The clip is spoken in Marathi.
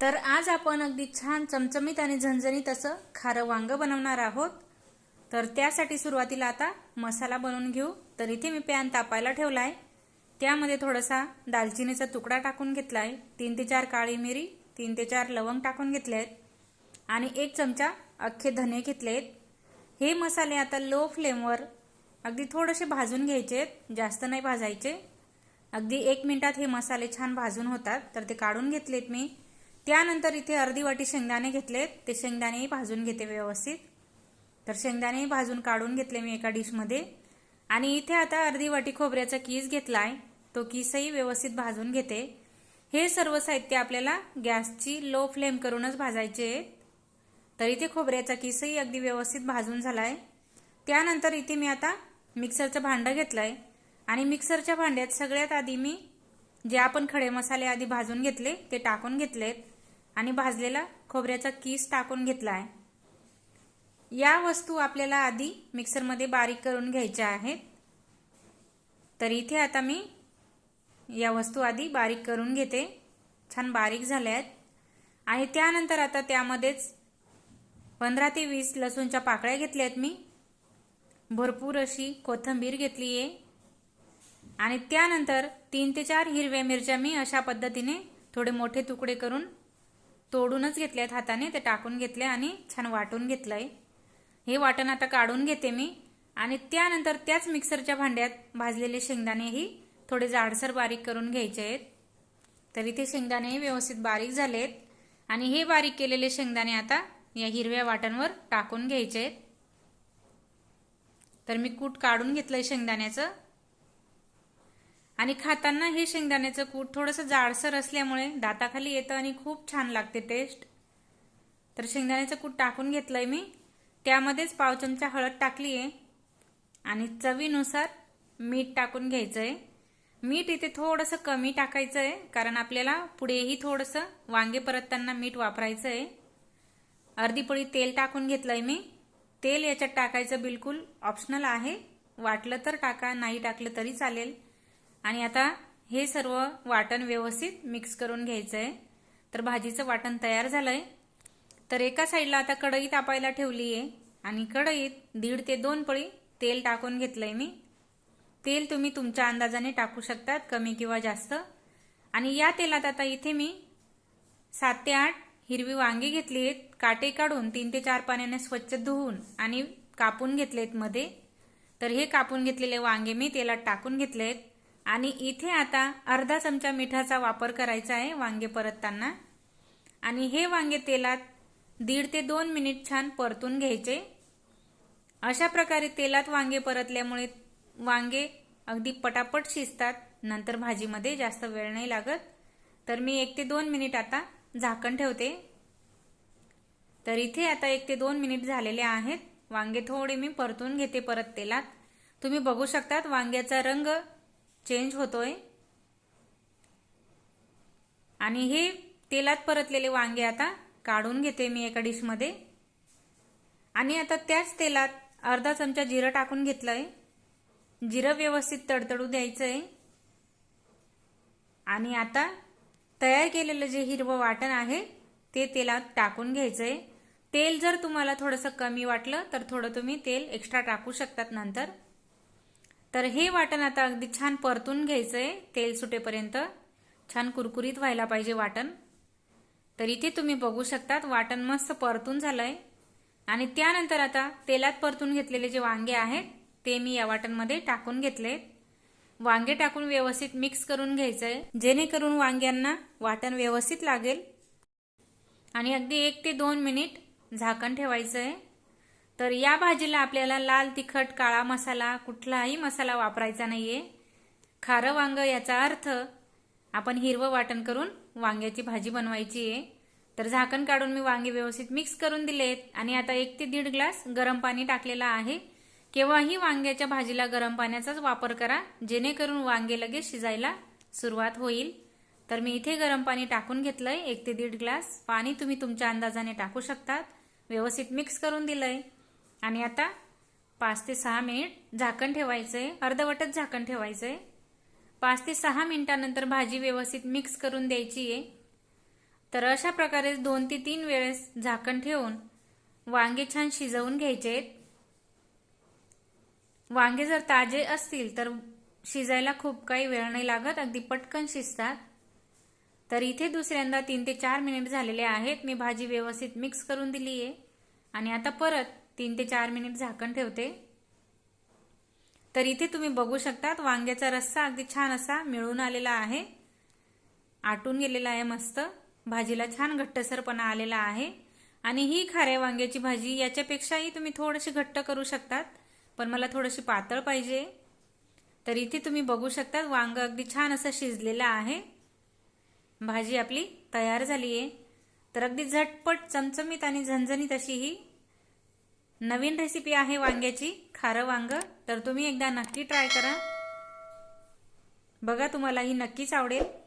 तर आज आपण अगदी छान चमचमीत आणि झणझणीत असं खारं वांग बनवणार आहोत. तर त्यासाठी सुरुवातीला आता मसाला बनवून घेऊ. तर इथे मी पॅन तापायला ठेवला आहे त्यामध्ये थोडासा दालचिनीचा तुकडा टाकून घेतला आहे तीन ते चार काळी मिरी तीन ते चार लवंग टाकून घेतले आहेत आणि एक चमचा अख्खे धने घेतले आहेत हे मसाले आता लो फ्लेमवर अगदी थोडेसे भाजून घ्यायचे आहेत जास्त नाही भाजायचे. अगदी एक मिनिटात हे मसाले छान भाजून होतात. तर ते काढून घेतलेत मी. त्यानंतर इथे अर्धी वाटी शेंगदाणे घेतलेत ते शेंगदाणेही भाजून घेते व्यवस्थित. तर शेंगदाणेही भाजून काढून घेतले मी एका डिशमध्ये आणि इथे आता अर्धी वाटी खोबऱ्याचा कीस घेतला आहे तो कीसही व्यवस्थित भाजून घेते. हे सर्व साहित्य आपल्याला गॅसची लो फ्लेम करूनच भाजायचे आहेत. तर इथे खोबऱ्याचा किसही अगदी व्यवस्थित भाजून झाला आहे त्यानंतर इथे मी आता मिक्सरचं भांडं घेतलं आहे आणि मिक्सरच्या भांड्यात सगळ्यात आधी मी जे आपण खडे मसाले आधी भाजून घेतले ते टाकून घेतलेत. आणि भाजलेला खोबऱ्याचा किस टाकून घेतला आहे या वस्तू आपल्याला आधी मिक्सरमध्ये बारीक करून घ्यायच्या आहेत. तर इथे आता मी या वस्तू आधी बारीक करून घेते. छान बारीक झाल्या आहेत आणि त्यानंतर आता त्यामध्येच पंधरा ते वीस लसूणच्या पाकळ्या घेतल्या आहेत मी. भरपूर अशी कोथिंबीर घेतली आहे. आणि त्यानंतर तीन ते चार हिरव्या मिरच्या मी अशा पद्धतीने थोडे मोठे तुकडे करून तोडूनच घेतले आहेत हाताने ते टाकून घेतले आणि छान वाटून घेतलं आहे हे वाटण आता काढून घेते मी आणि त्यानंतर त्याच मिक्सरच्या भांड्यात भाजलेले शेंगदाणेही थोडे जाडसर बारीक करून घ्यायचे आहेत. तर इथे शेंगदाणेही व्यवस्थित बारीक झाले आहेत आणि हे बारीक केलेले शेंगदाणे आता या हिरव्या वाटणवर टाकून घ्यायचे आहेत. तर मी कूट काढून घेतलंय शेंगदाण्याचं. आणि खाताना हे शेंगदाण्याचं कूट थोडंसं जाडसर असल्यामुळे दाताखाली येतं आणि खूप छान लागते टेस्ट तर शेंगदाण्याचं कूट टाकून घेतलंय मी. त्यामध्येच पाव चमचा हळद टाकली आहे आणि चवीनुसार मीठ टाकून घ्यायचं आहे मीठ इथे थोडंसं कमी टाकायचं आहे कारण आपल्याला पुढेही थोडंसं वांगे परतताना मीठ वापरायचं आहे अर्धी पळी तेल टाकून घेतलंय मी. तेल याच्यात टाकायचं बिलकुल ऑप्शनल आहे. वाटलं तर टाका नाही टाकलं तरी चालेल. आणि आता हे सर्व वाटण व्यवस्थित मिक्स करून घ्यायचं आहे तर भाजीचं वाटण तयार झालंय. तर एका साईडला आता कढई तापायला ठेवली आहे आणि कढईत दीड ते दोन पळी तेल टाकून घेतलंय मी. तेल तुम्ही तुमच्या अंदाजाने टाकू शकतात कमी किंवा जास्त. आणि या तेलात आता इथे मी सात ते आठ हिरवी वांगी घेतली आहेत. काटे काढून तीन ते चार पाण्याने स्वच्छ धुवून आणि कापून घेतलेत मध्ये. तर हे कापून घेतलेले वांगे मी तेलात टाकून घेतले आहेत आणि इथे आता अर्धा चमचा मिठाचा वापर करायचा आहे वांगे परतताना. आणि हे वांगे तेलात दीड ते दोन मिनिट छान परतून घ्यायचे. अशा प्रकारे तेलात वांगे परतल्यामुळे वांगे अगदी पटापट शिजतात. नंतर भाजीमध्ये जास्त वेळ नाही लागत. तर मी एक ते दोन मिनिट आता झाकण ठेवते. तर इथे आता एक ते दोन मिनिट झालेले आहेत. वांगे थोडे मी परतून घेते परत तेलात. तुम्ही बघू शकतात वांग्याचा रंग चेंज होतोय. आणि हे तेलात परतलेले वांगे आता काढून घेते मी एका डिशमध्ये आणि आता त्याच तेलात अर्धा चमचा जिरं टाकून घेतलंय. जिरं व्यवस्थित तडतडू द्यायचं आहे आणि आता तयार केलेलं जे हिरवं वाटण आहे ते तेलात टाकून घ्यायचंय. तेल जर तुम्हाला थोडंसं कमी वाटलं तर थोडं तुम्ही तेल एक्स्ट्रा टाकू शकतात नंतर. तर हे वाटण आता अगदी छान परतून घ्यायचंय तेल सुटेपर्यंत. छान कुरकुरीत व्हायला पाहिजे वाटण. तर इथे तुम्ही बघू शकतात वाटण मस्त परतून झालंय. आणि त्यानंतर आता तेलात परतून घेतलेले जे वांगे आहेत ते मी या वाटणमध्ये टाकून घेतले. वांगे टाकून व्यवस्थित मिक्स करून घ्यायचंय. जेणेकरून वांग्यांना वाटण व्यवस्थित लागेल. आणि अगदी एक ते दोन मिनिट झाकण ठेवायचंय. तर या भाजीला आपल्याला लाल तिखट काळा मसाला कुठलाही मसाला वापरायचा नाहीये. खारं वांग याचा अर्थ आपण हिरवं वाटण करून वांग्याची भाजी बनवायची आहे. तर झाकण काढून मी वांगे व्यवस्थित मिक्स करून दिलेत आणि आता एक ते दीड ग्लास गरम पाणी टाकलेलं आहे. केव्हाही वांग्याच्या भाजीला गरम पाण्याचाच वापर करा जेणेकरून वांगे लगेच शिजायला सुरुवात होईल. तर मी इथे गरम पाणी टाकून घेतलंय. एक ते दीड ग्लास पाणी तुम्ही तुमच्या अंदाजाने टाकू शकतात. व्यवस्थित मिक्स करून दिलंय. आणि आता पाच ते सहा मिनिट झाकण ठेवायचंय अर्धवटच झाकण ठेवायचंय पाच ते सहा मिनिटानंतर भाजी व्यवस्थित मिक्स करून द्यायची आहे. तर अशा प्रकारे दोन ते तीन वेळेस झाकण ठेवून वांगे छान शिजवून घ्यायचे आहेत. वांगे जर ताजे असतील तर शिजायला खूप काही वेळ नाही लागत अगदी पटकन शिजतात. तर इथे दुसऱ्यांदा तीन ते चार मिनिट झालेले आहेत. मी भाजी व्यवस्थित मिक्स करून दिली आहे. आणि आता परत तीन ते चार मिनिट झाकण ठेवते. तर इथे तुम्ही बघू शकतात वांग्याचा रस्सा अगदी छान असा मिळून आलेला आहे. आटून गेलेला आहे मस्त. भाजीला छान घट्टसरपणा आलेला आहे. आणि ही खाऱ्या वांग्याची भाजी याच्यापेक्षाही तुम्ही थोडीशी घट्ट करू शकतात पण मला थोडीशी पातळ पाहिजे. तर इथे तुम्ही बघू शकतात वांग अगदी छान असं शिजलेलं आहे. भाजी आपली तयार झाली आहे तर अगदी झटपट चमचमीत आणि झणझणीत अशी ही नवीन रेसिपी आहे वांग्याची. खारं वांग. तर तुम्ही एकदा नक्की ट्राय करा. बघा तुम्हाला ही नक्कीच आवडेल.